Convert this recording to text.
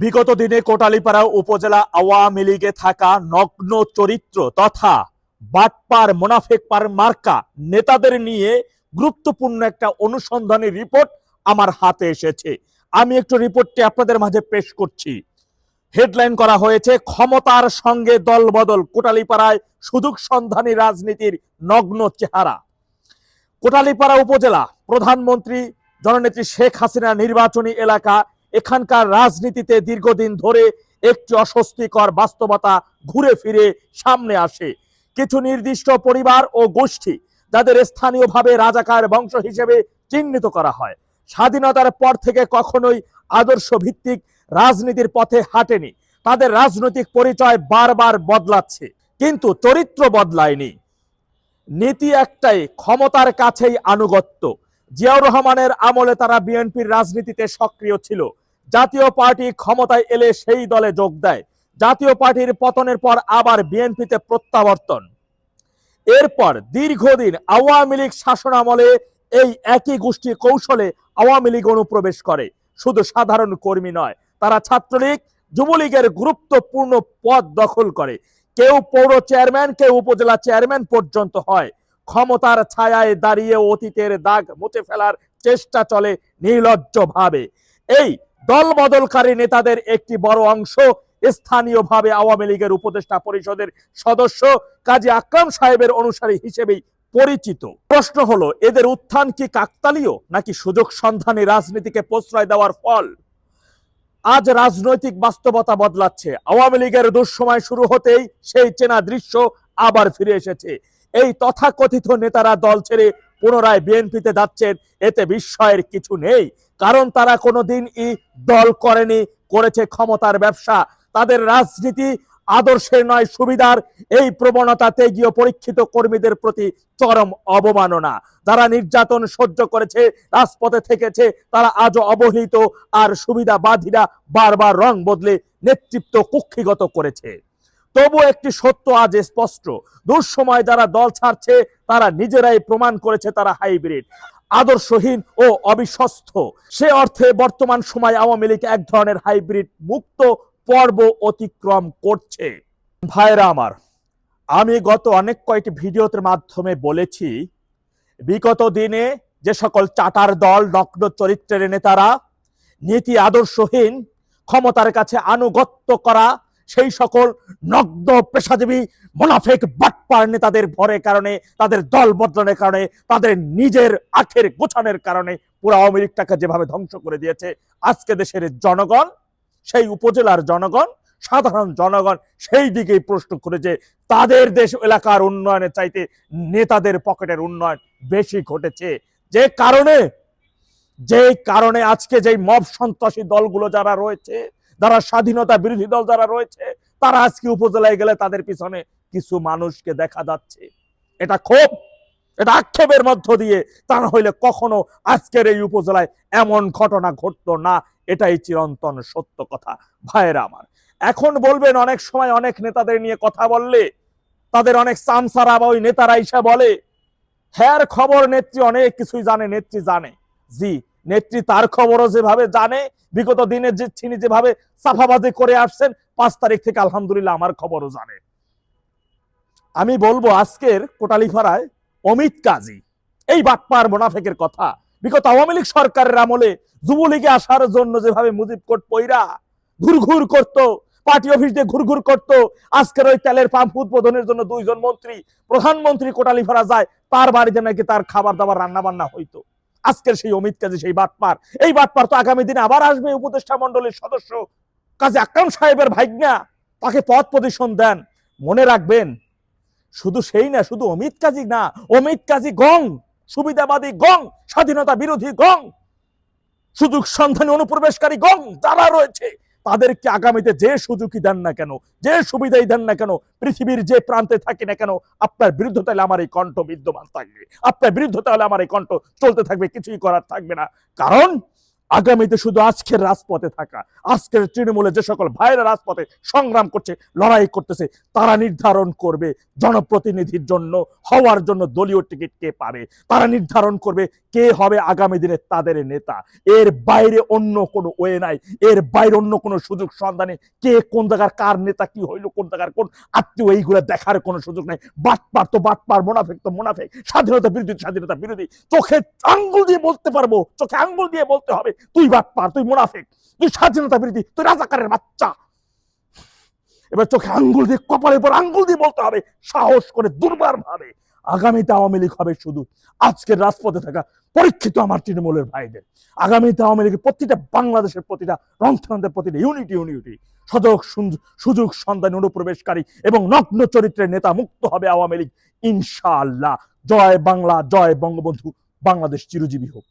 বিগত দিনে কোটালীপাড়া উপজেলা আওয়ামী লীগে থাকা নগ্ন চরিত্র তথা বাটপার মোনাফেকপার মার্কা নেতাদের নিয়ে গুরুত্বপূর্ণ একটা অনুসন্ধানী রিপোর্ট আমার হাতে এসেছে। আমি একটু রিপোর্টটি আপনাদের মাঝে পেশ করছি। হেডলাইন করা হয়েছে, ক্ষমতার সঙ্গে দলবদল, কোটালীপাড়ায় সুযোগ সন্ধানী রাজনীতির নগ্ন চেহারা। কোটালীপাড়া উপজেলা প্রধানমন্ত্রী জননেত্রী শেখ হাসিনা নির্বাচনী এলাকা এখানকার রাজনীতিতে দীর্ঘদিন ধরে একটি অস্বস্তিকর বাস্তবতা ঘুরে ফিরে সামনে আসে। কিছু নির্দিষ্ট পরিবার ও গোষ্ঠী যাদের স্থানীয়ভাবে রাজাকার বংশ হিসেবে চিহ্নিত করা হয়, স্বাধীনতার পর থেকে কখনোই আদর্শ ভিত্তিক রাজনীতির পথে হাঁটেনি। তাদের রাজনৈতিক পরিচয় বারবার বদলাচ্ছে, কিন্তু চরিত্র বদলায়নি। নীতি একটাই, ক্ষমতার কাছেই আনুগত্য। জিয়াউর রহমানের আমলে তারা বিএনপির রাজনীতিতে সক্রিয় ছিল। জাতীয় পার্টি ক্ষমতায় এলে সেই দলে যোগ দেয়। জাতীয় পার্টির পতনের পর আবার বিএনপিতে প্রত্যাবর্তন। এরপর দীর্ঘদিন আওয়ামী লীগ শাসন আমলে এই একই গোষ্ঠী কৌশলে আওয়ামী লীগ অনুপ্রবেশ করে। শুধু সাধারণ কর্মী নয়, তারা ছাত্রলীগ, যুবলীগের গুরুত্বপূর্ণ পদ দখল করে। কেউ পৌর চেয়ারম্যান, কেউ উপজেলা চেয়ারম্যান পর্যন্ত হয়। ক্ষমতার ছায়ায় দাঁড়িয়ে অতীতের দাগ মুছে ফেলার চেষ্টা চলে নির্লজ্জভাবে। এই দল বদলকারী নেতাদের একটি বড় অংশ স্থানীয়ভাবে আওয়ামী লীগের উপদেষ্টা পরিষদের সদস্য কাজী আকরাম সাহেবের অনুসারী হিসেবেই পরিচিত। প্রশ্ন হলো, এদের উত্থান কি কাকতালীয় নাকি সুযোগ সন্ধানী রাজনীতিকে প্রশ্রয় দেওয়ার ফল? আজ রাজনৈতিক বাস্তবতা বদলাচ্ছে। আওয়ামী লীগের দুঃসময় শুরু হতেই সেই চেনা দৃশ্য আবার ফিরে এসেছে। এই তথাকথিত নেতারা দল ছেড়ে পুনরায় বিএনপিতে যাচ্ছেন, এতে বিস্ময়ের কিছু নেই। কারণ তারা কোনোদিন ই দল করেনি, করেছে ক্ষমতার ব্যবসা। তাদের রাজনীতি আদর্শের নয়, সুবিধার। এই প্রবণতা গিয়ে পরীক্ষিত কর্মীদের প্রতি চরম অবমাননা। যারা নির্যাতন সহ্য করেছে, রাজপথে থেকেছে, তারা আজও অবহেলিত আর সুবিধাবাদীরা বারবার রং বদলে নেতৃত্ব কুক্ষিগত করেছে। তবু একটি সত্য আজ স্পষ্ট। দুঃসময় যারা দল ছাড়ছে, তারা নিজেরাই প্রমাণ করেছে তারা হাইব্রিড, আদর্শহীন ও অবিশ্বস্ত। সে অর্থে বর্তমান সময় আওয়ামী লীগ এক ধরনের হাইব্রিড মুক্ত পর্ব অতিক্রম করছে। ভাইরা আমার, আমি গত অনেক কয়েকটি ভিডিওতে মাধ্যমে বলেছি, বিগত দিনে যে সকল চাটার দল, নগ্ন চরিত্রের নেতারা, নীতি আদর্শহীন, ক্ষমতার কাছে আনুগত্য করা সেই সকল নগ্ন পেশাজীবী মোনাফেক বাটপার নেতাদের ভরের কারণে, তাদের দল বদলানোর কারণে, তাদের নিজের আখের গোছানোর কারণে পুরো আওয়ামী লীগটাকে যেভাবে ধ্বংস করে দিয়েছে, আজকে দেশের জনগণ, সেই উপজেলার জনগণ, সাধারণ জনগণ সেই দিকেই প্রশ্ন করেছে, তাদের দেশ এলাকার উন্নয়নের চাইতে নেতাদের পকেটের উন্নয়ন বেশি ঘটেছে। যে কারণে যে কারণে আজকে যেই মব সন্ত্রাসী দলগুলো যারা রয়েছে যারা স্বাধীনতা বিরোধী দল যারা রয়েছে, তারা আজকে উপজেলায় গেলে তাদের পিছনে কিছু মানুষকে দেখা যাচ্ছে। এটা ক্ষোভ, এটা আক্ষেপের মধ্য দিয়ে তা না হইলে কখনো আজকের এই উপজেলায় এমন ঘটনা ঘটতো না। এটাই চিরন্তন সত্য কথা। ভাইয়েরা আমার, এখন বলবেন অনেক সময় অনেক নেতাদের নিয়ে কথা বললে, তাদের অনেক সামসারা বা ওই নেতারা ইসা বলে হ্যার খবর নেত্রী অনেক কিছুই জানে, নেত্রী জানে। জি নেত্রী তার খবরও যেভাবে জানে, বিগত দিনে যে তিনি যেভাবে সাফাবাজি করে আসছেন, পাঁচ তারিখ থেকে আলহামদুলিল্লাহ আমার খবরও জানে। আমি বলব আজকের কোটালিপাড়ায় অমিত কাজী, এই বাটপার মোনাফেকের কথা। বিগত আওয়ামী লীগ সরকারের আমলে যুবলীগে আসার জন্য যেভাবে মুজিব কোট পইরা ঘুরঘুর করত, পার্টি অফিস দিয়ে ঘুরঘুর করত, আজকের ওই তেলের পাম্প উদ্বোধনের জন্য দুইজন মন্ত্রী, প্রধানমন্ত্রী কোটালিপাড়া যায়, তার বাড়িতে নাকি তার খাবার দাবার রান্না বান্না হইতো। আজকের সেই অমিত কাজী, সেই বাটপার। এই বাটপার তো আগামী দিনে আবার আসবে উপদেষ্টা মন্ডলীর সদস্য। কাজে আকরাম সাহেবের ভাইগনা, তাকে পদ প্রদর্শন দেন। মনে রাখবেন, শুধু সেই না, শুধু অমিত কাজী না, অমিত কাজী গং, সুবিধাবাদী গং, স্বাধীনতা বিরোধী গং, সুযোগ সন্ধানী অনুপ্রবেশকারী গং, যারা রয়েছে তাদেরকে আগামীতে যে সুযোগই দেন না কেন, যে সুবিধাই দেন না কেন, পৃথিবীর যে প্রান্তে থাকি না কেন, আপনার বিরুদ্ধে তাহলে আমার এই কণ্ঠ বিদ্যমান থাকবে। আপনার বিরুদ্ধে তাহলে আমার এই কণ্ঠ চলতে থাকবে, কিছুই করার থাকবে না। কারণ আগামীতে শুধু আজকের রাজপথে থাকা, আজকের তৃণমূলে যে সকল ভাইরা রাজপথে সংগ্রাম করছে, লড়াই করতেছে, তারা নির্ধারণ করবে জনপ্রতিনিধির জন্য, হওয়ার জন্য দলীয় টিকিট কে পাবে। তারা নির্ধারণ করবে কে হবে আগামী দিনে তাদের নেতা। এর বাইরে অন্য কোনো ওয়ে নাই। এর বাইরে অন্য কোনো সুযোগ সন্ধানে কে কোন জায়গার কার নেতা কি হইল, কোন জায়গার কোন আত্মীয়, এইগুলো দেখার কোনো সুযোগ নাই। বাটপার তো বাটপার, মোনাফেক তো মোনাফেক। স্বাধীনতা বিরোধী স্বাধীনতা বিরোধী। চোখে আঙ্গুল দিয়ে বলতে পারব, চোখে আঙ্গুল দিয়ে বলতে হবে তুই বাটপার তুই মোনাফেক, তুই স্বাধীনতা বিরোধী, তুই রাজাকারের বাচ্চা। এবার চোখে আঙ্গুল দিয়ে, কপালের পর আঙ্গুল দিয়ে বলতে হবে, সাহস করে দুর্বার ভাবে। আগামীতে আওয়ামী লীগ হবে শুধু আজকের রাজপথে থাকা পরীক্ষিত আমার তৃণমূলের ভাইদের। আগামীতে আওয়ামী লীগের প্রতিটা বাংলাদেশের প্রতিটা রন্ধ্রান্তের প্রতিটা ইউনিটি ইউনিটি সুযোগ সুযোগ সন্ধান, অনুপ্রবেশকারী এবং নগ্ন চরিত্রের নেতা মুক্ত হবে আওয়ামী লীগ। ইনশাআল্লাহ। জয় বাংলা, জয় বঙ্গবন্ধু। বাংলাদেশ চিরজীবী হোক।